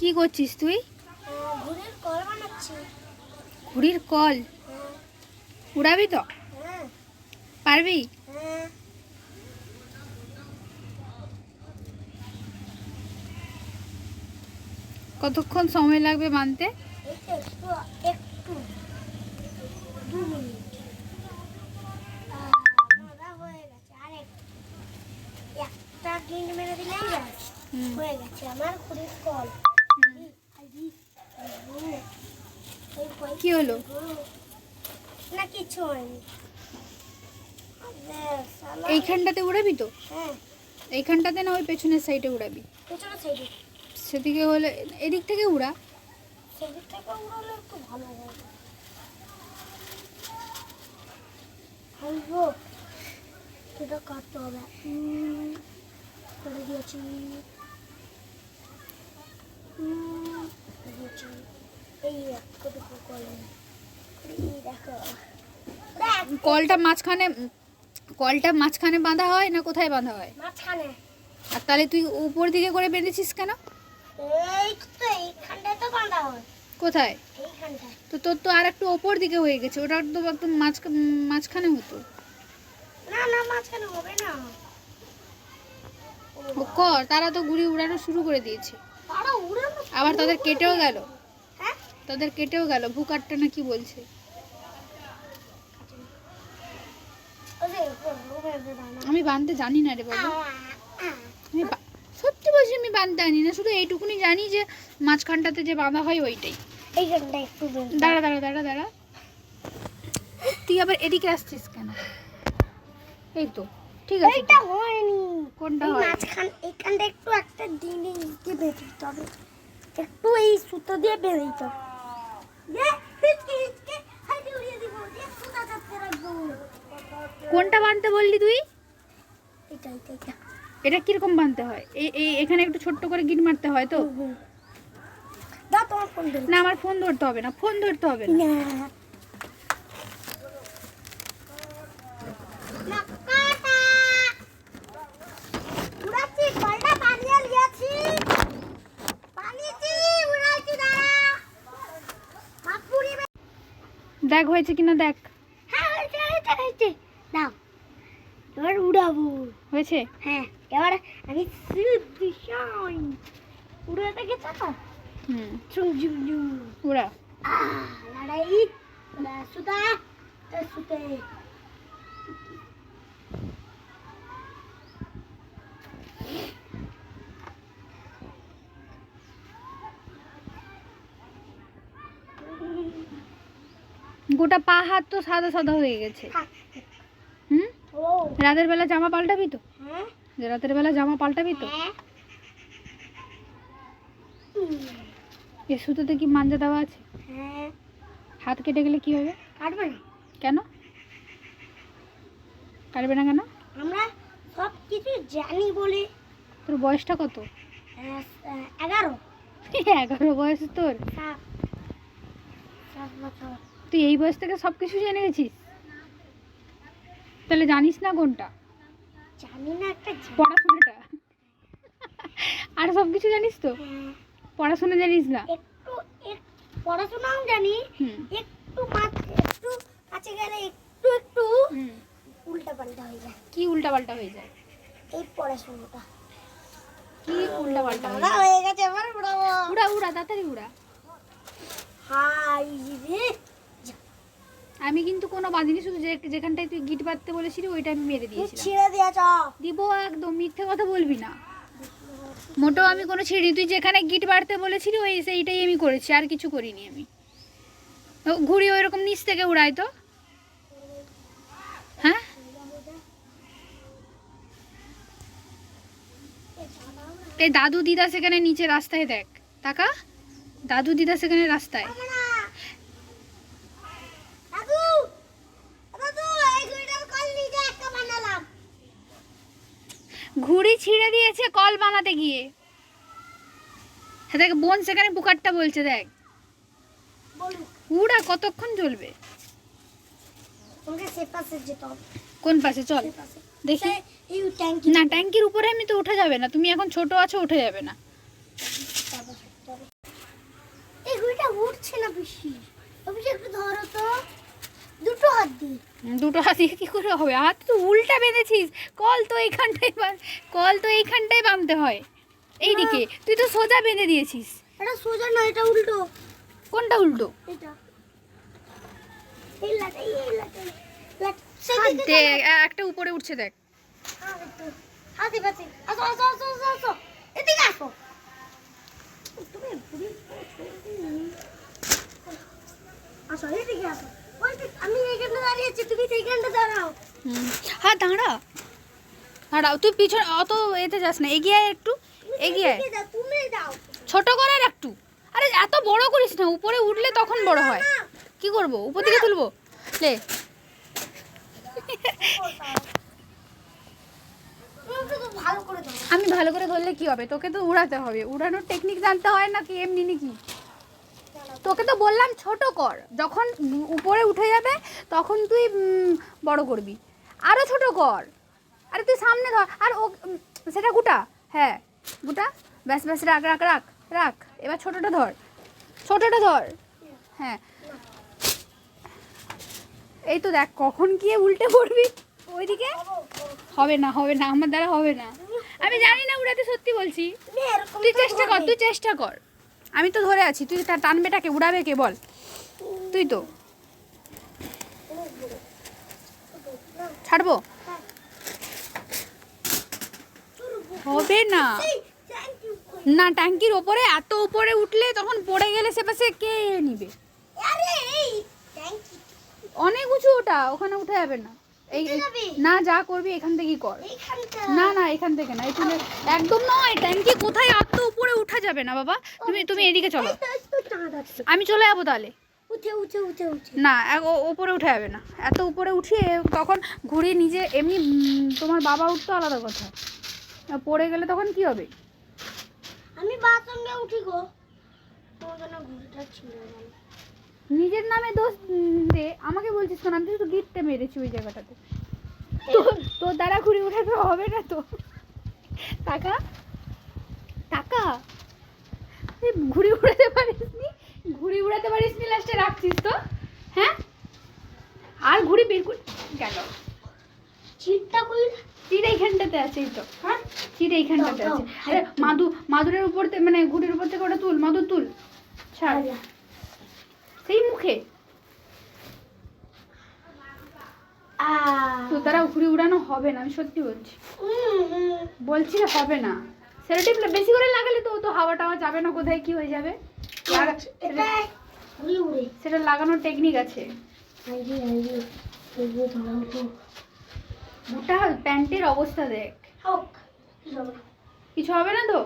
কি করছিস তুই? ঘুরের কল বানাচ্ছি। ঘুড়ির কল? হ্যাঁ। উড়াবি তো? হ্যাঁ। পারবি? হ্যাঁ। কতক্ষণ সময় লাগবে বানতে? একটু মেরে দিলেই হয়ে গেছে আমার ঘুরের কল আইডি, আইডি, এই কই- কি হলো? না কিছু হয়নি। এইখানটাতে উড়াবি তো? হ্যাঁ। এইখানটাতে না ওই পেছনের সাইডে উড়াবি? সেদিকে হলে এদিক থেকে উড়া। সেদিক থেকে উড়ালে একটু ভালো হবে হাইগো কাটতে হবে। করে দিয়েছি। দিয়েছি। কলটা মাঝখানে কলটা মাঝখানে বাঁধা হয় না কোথায় বাঁধা হয়? মাঝখানে। আর তাহলে তুই উপর দিকে করে বেঁধেছিস কেন? হয়। কোথায়? তো তোর তো আর একটু ওপর দিকে হয়ে গেছে ওটা তো একদম মাঝখানে হতো। না না মাঝখানে হবে না। কর তারা তো ঘুড়ি উড়ানো শুরু করে দিয়েছে। আবার তাদের কেটেও গেল। তাদের কেটেও গেল ভুকাটটা না কি বলছে। আমি বানতে জানি না রে বাবু। আমি সত্যি বলছি আমি বানতে জানি না শুধু এইটুকুনি জানি যে মাঝখানটাতে যে বাঁধা হয় ওইটাই। একটু দাঁড়া দাঁড়া দাঁড়া দাঁড়া। তুই আবার এদিকে আসছিস কেন? এই তো ঠিক আছে এইটা হয়নি। কোনটা হয়? মাঝখান এইখানটা একটু একটা ডিঙে দিয়ে বেঁধে দিতে হবে। একটু এই সুতো দিয়ে বেঁধে দিতে হবে কোনটা বানতে বললি তুই? এটা কীরকম বানতে হয়? এই এখানে একটু ছোট্ট করে গিট মারতে হয় তো? না আমার ফোন ধরতে হবে না ফোন ধরতে হবে না, কাটা। উড়াচ্ছি, কলটা বানিয়ে লিয়েছি। বানিয়েছি, উড়াচ্ছি, দাঁড়া। হাত পুড়িয়ে দেখ হয়েছে কিনা দেখ। হ্যাঁ হয়েছে হয়েছে হয়েছে। দাও। এবার উড়াবো। হয়েছে? হ্যাঁ এবার আমি উড়াতে গেছো তো? হুম। চুম উড়া। লড়াই। সুতা সুতে। গোটা পা হাত তো সাদা সাদা হয়ে গেছে। হুম? ও। রাতের বেলা জামা পাল্টাবি তো? হ্যাঁ। যে রাতের বেলা জামা পাল্টাবি তো? হ্যাঁ। এ সুতোতে কি মাঞ্জা দেওয়া আছে? হ্যাঁ। হাত কেটে গেলে কি হবে? কাটবে না। কেন? কাটবে না কেন? আমরা সব কিছু জানি বলে। তোর বয়সটা কত? এগারো। এগারো বয়স তোর? সাত বছর। তুই এই বয়স থেকে সব কিছু জেনে গেছিস? তাহলে জানিস না কোনটা? জানি না একটা পড়াশোনাটা। আর সব কিছু জানিস তো? হ্যাঁ, পড়াশোনা জানিস না? একটু এক- পড়াশোনাও জানি। একটু একটু কাছে গেলে একটু একটু হুম। উল্টা পাল্টা হয়ে যায়। কি উল্টাপাল্টা হয়ে যায়? এই পড়াশোনাটা। কি উল্টাপাল্টা হয়ে হয়ে গেছে এবার উড়া উড়া তাড়াতাড়ি উড়া। হাই রে। আমি কিন্তু কোনো বাঁধিনি শুধু যে যেখানটায় তুই গিট বাঁধতে বলেছিলি ওইটা আমি মেরে দিয়েছি ছিঁড়ে দিয়েছ। দিব একদম মিথ্যে কথা বলবি না। মোটেও আমি কোনো ছিঁড়ি তুই যেখানে গিট বাড়তে বলেছিলি ওই সেইটাই আমি করেছি আর কিছু করিনি আমি। ঘুড়ি ওই রকম নিচ থেকে উড়াই তো। হ্যাঁ? এই দাদু দিদা সেখানে নিচে রাস্তায় দেখ টাকা দাদু দিদা সেখানে রাস্তায় দাদু দাদু এই ঘড়িটার কল নিজে একটা বানালাম ঘুড়ি ছিঁড়ে দিয়েছে কল বানাতে গিয়ে। হ্যাঁ দেখ বোন সেখানে বুকারটা বলছে দেখ। উড়া কতক্ষণ চলবে? কোন পাশে? চল। পাশে। দেখি। এই ট্যাঙ্কি না ট্যাঙ্কির উপরে আমি তো উঠে যাবে না। তুমি এখন ছোট আছো উঠে যাবে না। এই বেশি। অফিস একটু ধরো তো। দুটো হাত দিয়ে। দুটো হাত দিয়ে কী করে হবে? হাত তো উল্টা বেঁধেছিস। কল তো এইখানটাই বাঁ- কল তো এইখানটাই বাঁধতে হয়। এইদিকে তুই তো সোজা বেঁধে দিয়েছিস। এটা সোজা না এটা উল্টো। কোনটা উল্টো? এটা। এই লাটাই এই লাটাই লাট হাত সেদিকে দে এ- একটা উপরে উঠছে দেখ। আসো আসো এদিকে আসো। দিক- আমি তুমি সেইখানটা দাঁড়াও। হ্যাঁ দাঁড়া। দাঁড়াও তুই পিছনে অত এতে যাস না এগিয়ে আয় একটু এগিয়ে আয়। ছোট কর আর একটু। আরে এত বড় করিস না উপরে উঠলে তখন বড় হয়। কি করব? উপর থেকে তুলবো? লে। ভালো করে আমি ভালো করে ধরলে কি হবে? তোকে তো উড়াতে হবে। উড়ানোর টেকনিক জানতে হয় না কি এমনি নাকি? তোকে তো বললাম ছোট কর। যখন উপরে উঠে যাবে তখন তুই বড় করবি। আরও ছোট কর। আরে তুই সামনে ধর। আর ও সেটা গুটা। হ্যাঁ গুটা। ব্যাস ব্যাস রাখ রাখ রাখ রাখ। এবার ছোটটা ধর। ছোটটা ধর। হ্যাঁ। এই তো দেখ কখন গিয়ে উল্টে পড়বি? ওইদিকে? হবে না হবে না। আমার দ্বারা হবে না। আমি জানি না উড়াতে সত্যি বলছি। তুই চেষ্টা কর তুই চেষ্টা কর। আমি তো ধরে আছি তুই টানবেটাকে উড়াবে কে বল? তুই তো। ছাড়বো? হবে না. না ট্যাঙ্কির ওপরে এত উপরে উঠলে তখন পড়ে গেলে সে পাশে কে নিবে. অনেক উঁচু ওটা ওখানে উঠে যাবে না। এই না যা করবি এখান থেকেই কর। না না এখান থেকে না এই তুলে একদম নয় ট্যাঙ্কি কোথায়? এত উপরে উঠা যাবে না বাবা। তুমি তুমি এদিকে চলো। তো, তো। আমি চলে যাব তাহলে। উঠে উঠে উঠে উঠে। না ওপরে উঠে যাবে না। এত উপরে উঠিয়ে তখন ঘুরিয়ে নিজে এমনি তোমার বাবা উঠতো আলাদা কথা। পড়ে গেলে তখন কি হবে? আমি সঙ্গে উঠি গো। তোমার জন্য ঘুড়িটা ছিল নিজের নামে দোষ দে আমাকে কেন আমি তো শুধু গিটটা মেরেছি ওই জায়গাটাতে। তো তোর দ্বারা ঘুরে উঠাতে হবে না তো। টাকা টাকা তুই ঘুড়ি উড়াতে পারিস নি ঘুড়ি উড়াতে পারিস নি লাস্টে রাখছিস তো। হ্যাঁ? আর ঘুড়ি বের করে গেল চিটটা কই চিট এইখানটাতে আছে তো। হ্যাঁ? চিট এইখানটাতে আছে। আরে মাদু মাদুরের উপর মানে ঘুড়ির উপর থেকে ওটা তুল মাদুর তুল। ছাড়। সেই মুখে। ঘুরে উড়ানো হবে না আমি সত্যি বলছি বলছি হবে না সেলোটিপ বেশি করে লাগালে তো তো হাওয়া টাওয়া যাবে না কোথায় কি হয়ে যাবে সেটা লাগানোর টেকনিক আছে ওটা প্যান্টের অবস্থা দেখ কিছু হবে না তো